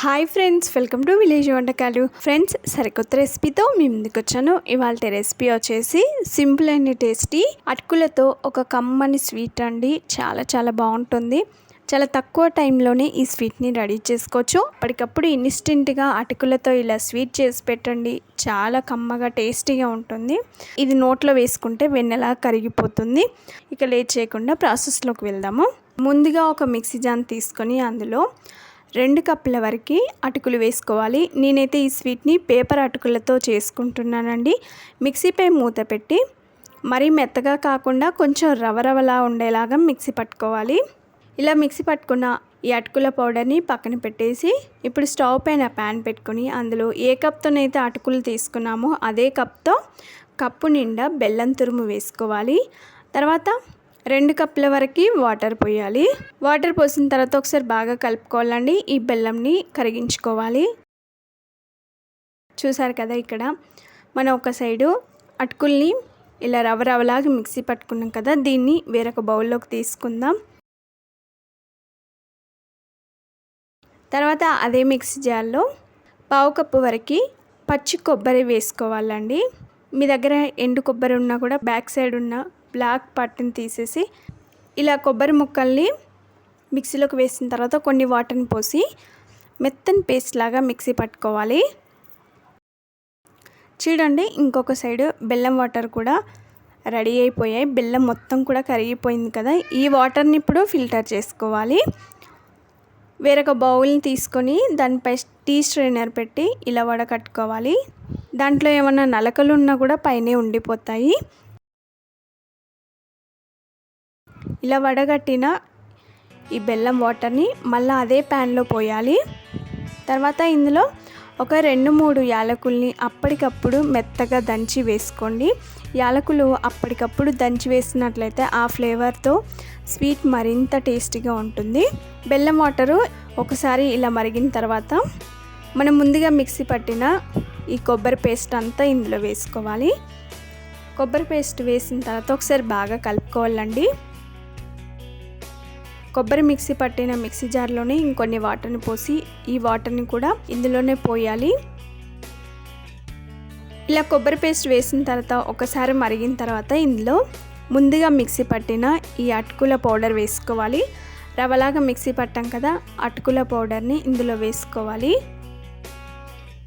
Hi friends welcome to village వంటకాలు. Friends సరికొత్త రెసిపీతో మీ ముందుకు వచ్చాను. ఇవాళ రెసిపీ వచ్చేసి సింపుల్ అండ్ టేస్టీ అటుకులతో ఒక కమ్మని స్వీట్ అండి. చాలా చాలా బాగుంటుంది. చాలా తక్కువ టైంలోనే ఈ స్వీట్ని రెడీ చేసుకోవచ్చు. అప్పటికప్పుడు ఇన్స్టెంట్గా అటుకులతో ఇలా స్వీట్ చేసి పెట్టండి. చాలా కమ్మగా టేస్టీగా ఉంటుంది. ఇది నోట్లో వేసుకుంటే వెన్నెలా కరిగిపోతుంది. ఇక లేట్ చేయకుండా ప్రాసెస్లోకి వెళ్దాము. ముందుగా ఒక మిక్సీ జాన్ తీసుకొని అందులో రెండు కప్పుల వరకు అటుకులు వేసుకోవాలి. నేనైతే ఈ స్వీట్ని పేపర్ అటుకులతో చేసుకుంటున్నానండి. మిక్సీపై మూత పెట్టి మరీ మెత్తగా కాకుండా కొంచెం రవ రవలా ఉండేలాగా మిక్సీ పట్టుకోవాలి. ఇలా మిక్సీ పట్టుకున్న ఈ అటుకుల పౌడర్ని పక్కన పెట్టేసి ఇప్పుడు స్టవ్ పైన ప్యాన్ పెట్టుకుని అందులో ఏ కప్తోనైతే అటుకులు తీసుకున్నామో అదే కప్తో కప్పు నిండా బెల్లం తురుము వేసుకోవాలి. తర్వాత రెండు కప్పుల వరకు వాటర్ పోయాలి. వాటర్ పోసిన తర్వాత ఒకసారి బాగా కలుపుకోవాలండి. ఈ బెల్లంని కరిగించుకోవాలి. చూసారు కదా ఇక్కడ మనం ఒక సైడు అటుకుల్ని ఇలా రవ రవలాగా మిక్సీ పట్టుకున్నాం కదా దీన్ని వేరొక బౌల్లోకి తీసుకుందాం. తర్వాత అదే మిక్సీ జార్లో పావు కప్పు వరకు పచ్చి కొబ్బరి వేసుకోవాలండి. మీ దగ్గర ఎండు కొబ్బరి ఉన్నా కూడా బ్యాక్ సైడ్ ఉన్న బ్లాక్ పట్టుని తీసేసి ఇలా కొబ్బరి ముక్కల్ని మిక్సీలోకి వేసిన తర్వాత కొన్ని వాటర్ని పోసి మెత్తని పేస్ట్ లాగా మిక్సీ పట్టుకోవాలి. చూడండి ఇంకొక సైడ్ బెల్లం వాటర్ కూడా రెడీ అయిపోయాయి. బెల్లం మొత్తం కూడా కరిగిపోయింది కదా. ఈ వాటర్ని ఇప్పుడు ఫిల్టర్ చేసుకోవాలి. వేరొక బౌల్ని తీసుకొని దానిపై టీ స్ట్రైనర్ పెట్టి ఇలా వడకట్టుకోవాలి. దాంట్లో ఏమైనా నలకలు ఉన్నా కూడా పైనే ఉండిపోతాయి. ఇలా వడగట్టిన ఈ బెల్లం వాటర్ని మళ్ళీ అదే ప్యాన్లో పోయాలి. తర్వాత ఇందులో ఒక రెండు మూడు యాలకుల్ని అప్పటికప్పుడు మెత్తగా దంచి వేసుకోండి. యాలకులు అప్పటికప్పుడు దంచి వేసినట్లయితే ఆ ఫ్లేవర్తో స్వీట్ మరింత టేస్టీగా ఉంటుంది. బెల్లం వాటరు ఒకసారి ఇలా మరిగిన తర్వాత మనం ముందుగా మిక్సీ పట్టిన ఈ కొబ్బరి పేస్ట్ అంతా ఇందులో వేసుకోవాలి. కొబ్బరి పేస్ట్ వేసిన తర్వాత ఒకసారి బాగా కలుపుకోవాలండి. కొబ్బరి మిక్సీ పట్టిన మిక్సీ జార్లోనే ఇంకొన్ని వాటర్ని పోసి ఈ వాటర్ని కూడా ఇందులోనే పోయాలి. ఇలా కొబ్బరి పేస్ట్ వేసిన తర్వాత ఒకసారి మరిగిన తర్వాత ఇందులో ముందుగా మిక్సీ పట్టిన ఈ అటుకుల పౌడర్ వేసుకోవాలి. రవలాగా మిక్సీ పట్టాం కదా అటుకుల పౌడర్ని ఇందులో వేసుకోవాలి.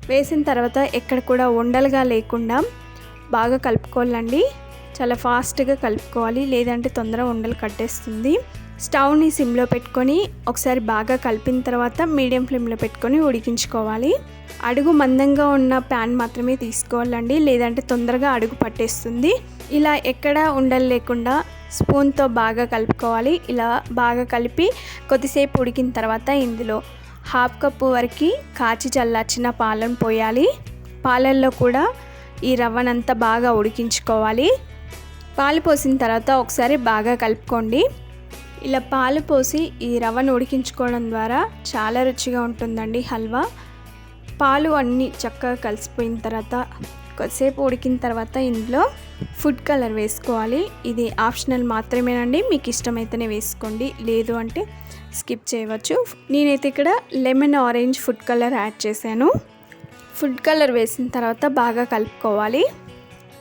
వేసిన తర్వాత ఎక్కడ కూడా ఉండలుగా లేకుండా బాగా కలుపుకోవాలండి. చాలా ఫాస్ట్గా కలుపుకోవాలి లేదంటే తొందరగా ఉండలు కట్టేస్తుంది. స్టవ్ని సిమ్లో పెట్టుకొని ఒకసారి బాగా కలిపిన తర్వాత మీడియం ఫ్లేమ్లో పెట్టుకొని ఉడికించుకోవాలి. అడుగు మందంగా ఉన్న ప్యాన్ మాత్రమే తీసుకోవాలండి లేదంటే తొందరగా అడుగు పట్టేస్తుంది. ఇలా ఎక్కడ ఉండలు లేకుండా స్పూన్తో బాగా కలుపుకోవాలి. ఇలా బాగా కలిపి కొద్దిసేపు ఉడికిన తర్వాత ఇందులో హాఫ్ కప్పు వరకు కాచి చల్లార్చిన పాలను పోయాలి. పాలల్లో కూడా ఈ రవ్వనంతా బాగా ఉడికించుకోవాలి. పాలు పోసిన తర్వాత ఒకసారి బాగా కలుపుకోండి. ఇలా పాలు పోసి ఈ రవ్వను ఉడికించుకోవడం ద్వారా చాలా రుచిగా ఉంటుందండి హల్వా. పాలు అన్నీ చక్కగా కలిసిపోయిన తర్వాత కొద్దిసేపు ఉడికిన తర్వాత ఇందులో ఫుడ్ కలర్ వేసుకోవాలి. ఇది ఆప్షనల్ మాత్రమేనండి. మీకు ఇష్టమైతేనే వేసుకోండి. లేదు అంటే స్కిప్ చేయవచ్చు. నేనైతే ఇక్కడ lemon orange food colour add చేశాను. ఫుడ్ కలర్ వేసిన తర్వాత బాగా కలుపుకోవాలి.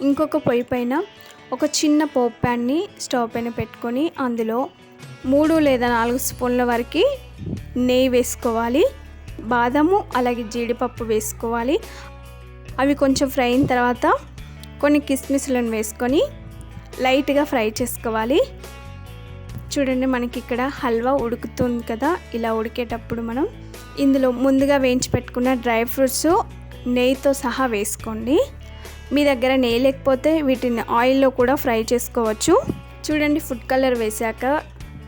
ఇంకొక పొయ్యి పైన ఒక చిన్న పోప్ ప్యాన్ని స్టవ్ పైన పెట్టుకొని అందులో మూడు లేదా నాలుగు స్పూన్ల వరకు నెయ్యి వేసుకోవాలి బాదము అలాగే జీడిపప్పు వేసుకోవాలి. అవి కొంచెం ఫ్రై అయిన తర్వాత కొన్ని కిస్మిస్లను వేసుకొని లైట్గా ఫ్రై చేసుకోవాలి. చూడండి మనకి ఇక్కడ హల్వా ఉడుకుతుంది కదా ఇలా ఉడికేటప్పుడు మనం ఇందులో ముందుగా వేయించి పెట్టుకున్న డ్రై ఫ్రూట్స్ నెయ్యితో సహా వేసుకోండి. మీ దగ్గర నెయ్యి లేకపోతే వీటిని ఆయిల్లో కూడా ఫ్రై చేసుకోవచ్చు. చూడండి ఫుడ్ కలర్ వేసాక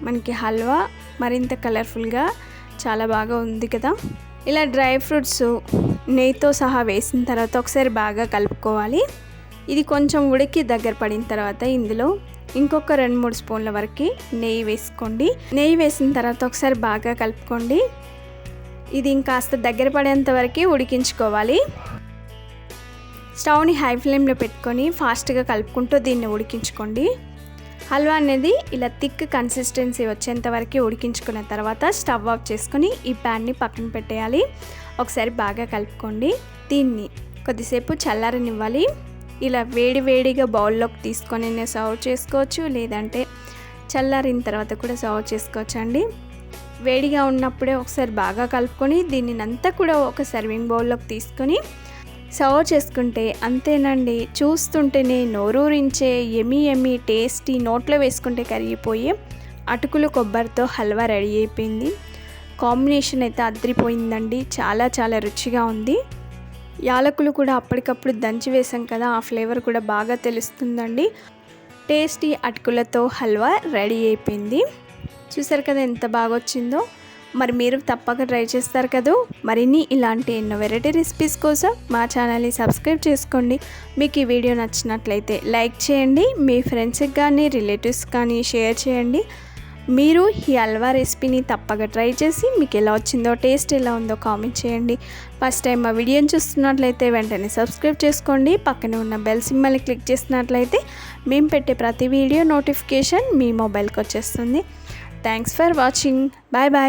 మనకి హల్వా మరింత కలర్ఫుల్గా చాలా బాగా ఉంది కదా. ఇలా డ్రై ఫ్రూట్స్ నెయ్యితో సహా వేసిన తర్వాత ఒకసారి బాగా కలుపుకోవాలి. ఇది కొంచెం ఉడికి దగ్గర పడిన తర్వాత ఇందులో ఇంకొక రెండు మూడు స్పూన్ల వరకు నెయ్యి వేసుకోండి. నెయ్యి వేసిన తర్వాత ఒకసారి బాగా కలుపుకోండి. ఇది ఇంకాస్త దగ్గర పడేంత వరకు ఉడికించుకోవాలి. స్టవ్ని హై ఫ్లేమ్లో పెట్టుకొని ఫాస్ట్గా కలుపుకుంటూ దీన్ని ఉడికించుకోండి. హల్వా అనేది ఇలా థిక్ కన్సిస్టెన్సీ వచ్చేంత వరకు ఉడికించుకున్న తర్వాత స్టవ్ ఆఫ్ చేసుకొని ఈ ప్యాన్ని పక్కన పెట్టేయాలి. ఒకసారి బాగా కలుపుకోండి. దీన్ని కొద్దిసేపు చల్లారనివ్వాలి. ఇలా వేడి వేడిగా బౌల్లోకి తీసుకొని సర్వ్ చేసుకోవచ్చు లేదంటే చల్లారిన తర్వాత కూడా సర్వ్ చేసుకోవచ్చు అండి. వేడిగా ఉన్నప్పుడే ఒకసారి బాగా కలుపుకొని దీనిని అంతా కూడా ఒక సర్వింగ్ బౌల్లోకి తీసుకొని సర్వ్ చేసుకుంటే అంతేనండి. చూస్తుంటేనే నోరూరించే ఎమి ఎమి టేస్టీ నోట్లో వేసుకుంటే కరిగిపోయి అటుకులు కొబ్బరితో హల్వా రెడీ అయిపోయింది. కాంబినేషన్ అయితే అద్రిపోయిందండి. చాలా చాలా రుచిగా ఉంది. యాలకులు కూడా అప్పటికప్పుడు దంచి వేసాం కదా ఆ ఫ్లేవర్ కూడా బాగా తెలుస్తుందండి. టేస్టీ అటుకులతో హల్వా రెడీ అయిపోయింది. చూసారు కదా ఎంత బాగా వచ్చిందో మరి మీరు తప్పక ట్రై చేస్తారు కదా. మరిన్ని ఇలాంటి ఎన్నో వెరైటీ రెసిపీస్ కోసం మా ఛానల్ని సబ్స్క్రైబ్ చేసుకోండి. మీకు ఈ వీడియో నచ్చినట్లయితే లైక్ చేయండి. మీ ఫ్రెండ్స్కి కానీ రిలేటివ్స్ కానీ షేర్ చేయండి. మీరు ఈ హల్వా రెసిపీని తప్పక ట్రై చేసి మీకు ఎలా వచ్చిందో టేస్ట్ ఎలా ఉందో కామెంట్ చేయండి. ఫస్ట్ టైం మా వీడియోని చూస్తున్నట్లయితే వెంటనే సబ్స్క్రైబ్ చేసుకోండి. పక్కనే ఉన్న బెల్ సింబల్ని క్లిక్ చేసినట్లయితే మేము పెట్టే ప్రతి వీడియో నోటిఫికేషన్ మీ మొబైల్కి వచ్చేస్తుంది. Thanks for watching bye bye